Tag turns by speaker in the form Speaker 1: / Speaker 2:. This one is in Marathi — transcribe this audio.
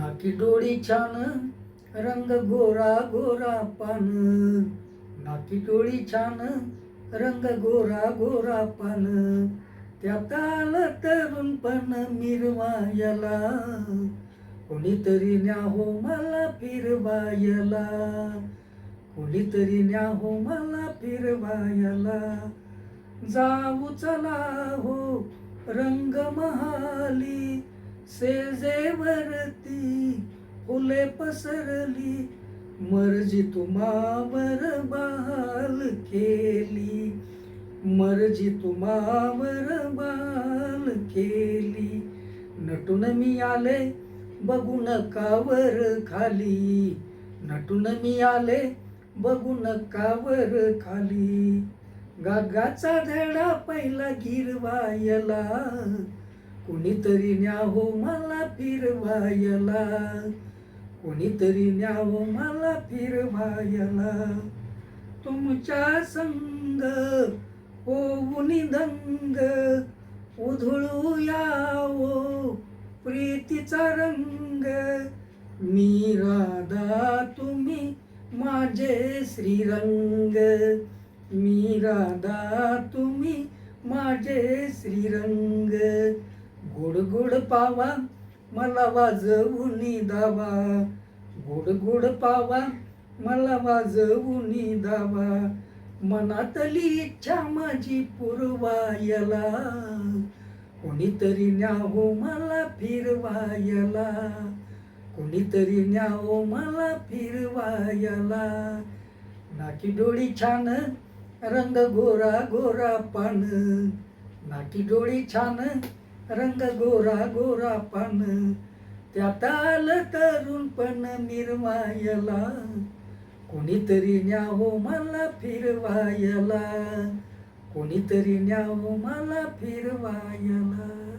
Speaker 1: नाकी डोळी छान रंग गोरा गोरा पान. नाकी डोळी छान रंग गोरा गोरा पान. त्यात आलं तरुणपण मिरवायला. कोणीतरी न्याहो मला फिरवायला. कोणीतरी न्याहो मला फिरवायला. जाऊ चला हो रंग महाली सेजेवरती फुले पसरली मर्जी तुम्हावर बाल केली. मर्जी तुम्हावर बाल केली. नटून मी आले बघू कावर खाली. नटून मी आले बघू कावर खाली. गागाचा धडा पहिला गिरवायला कोणीतरी न्याहो मला फिरवायला. कोणीतरी न्याहो मला फिरवायला. तुमच्या संग होऊन दंग उधळू यावो प्रीतीचा रंग. मी राधा तुम्ही माझे श्रीरंग. मी राधा तुम्ही माझे श्रीरंग. गोड गोड पावा मला वाजवूनी दावा. गोड गोड पावा मला वाजवूनी दावा. मनातली इच्छा माझी पुरवायला. कोणीतरी न्याहो मला फिरवायला. कोणीतरी न्याहो मला फिरवायला. नाकी डोळी छान रंग गोरा गोरा पान. नाकी डोळी छान रंग गोरा गोरा पान त्यात आलं तरुणपण निर्वायला. कोणीतरी न्यावो मला फिरवायला. कोणीतरी न्यावो मला फिरवायला.